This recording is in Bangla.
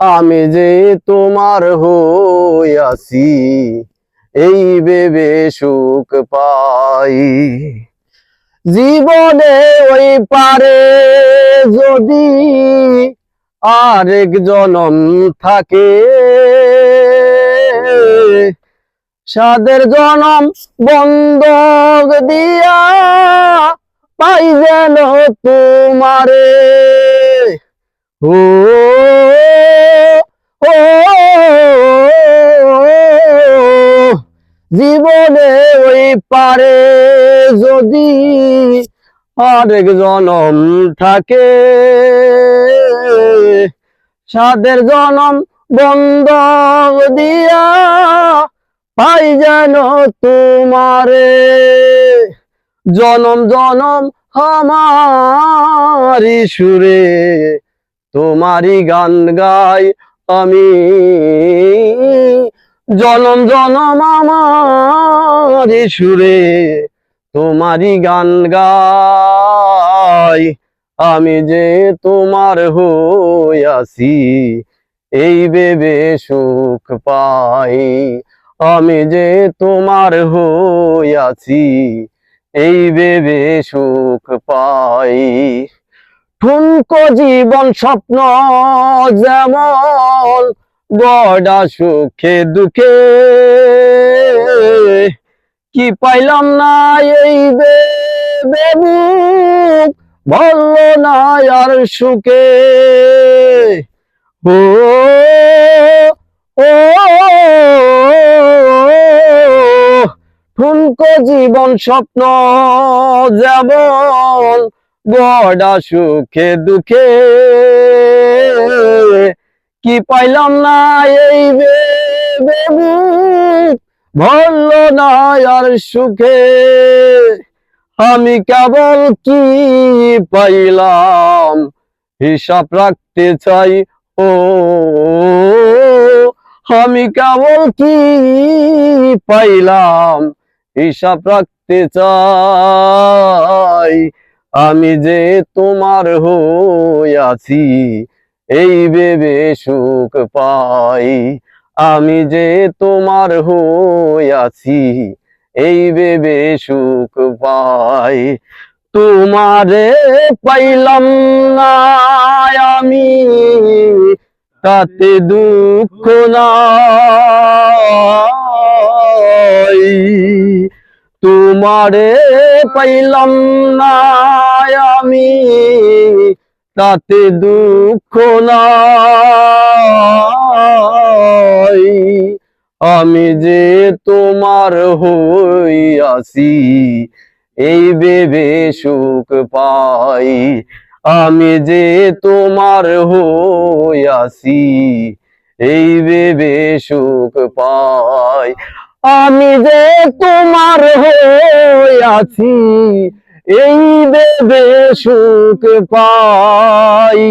আমি যে তোমার হইয়াছি এই ভেবে সুখ পাই। জীবনে ওই পারে যদি আরেক জনম থাকে, সাদের জনম বন্ধক দিয়া পাই যেন তোমারে। ও জীবনে ওই পারে যদি আরেক জনম থাকে, সাদের জনম বন্ধ দিয়া পাই যেন তোমারে। জনম জনম আমারি সুরে তোমারই গান গাই আমি জনম জনম আমারি সুরে তোমারই গান গাই। আমি যে তোমার হইয়াছি এই ভেবে সুখ পাই। আমি যে তোমার হইয়াছি এই ভেবে সুখ পাই। ঠুনকো জীবন স্বপ্ন যেমন গড়া সুখে দুঃখে। কি পাইলাম না এই ভেবে বুক বলল না আর সুখে। ও ও, ঠুনকো জীবন স্বপ্ন যেমন গড়া সুখে দুঃখে। কি পাইলাম না এই ভেবে বুক ভরল না আর সুখে? আমি কেবল কি পাইলাম? হিসাব রাখতে চাই, ও, আমি কেবল কি পাইলাম? হিসাব রাখতে চাই, আমি যে তোমার হইয়াছি এই ভেবে সুখ পাই। আমি যে তোমার হইয়াছি এই ভেবে সুখ পাই। তোমারে পাইলাম না আমি, তাতে দুঃখ নাই। তোমারে পাইলাম না আমি তাতে দুঃখ নাই। আমি যে তোমার হইয়াছি এই ভেবে সুখ পাই। আমি যে তোমার হইয়াছি এই ভেবে সুখ পাই। আমি যে তোমার হইয়াছি এই ভেবে সুখ পাই।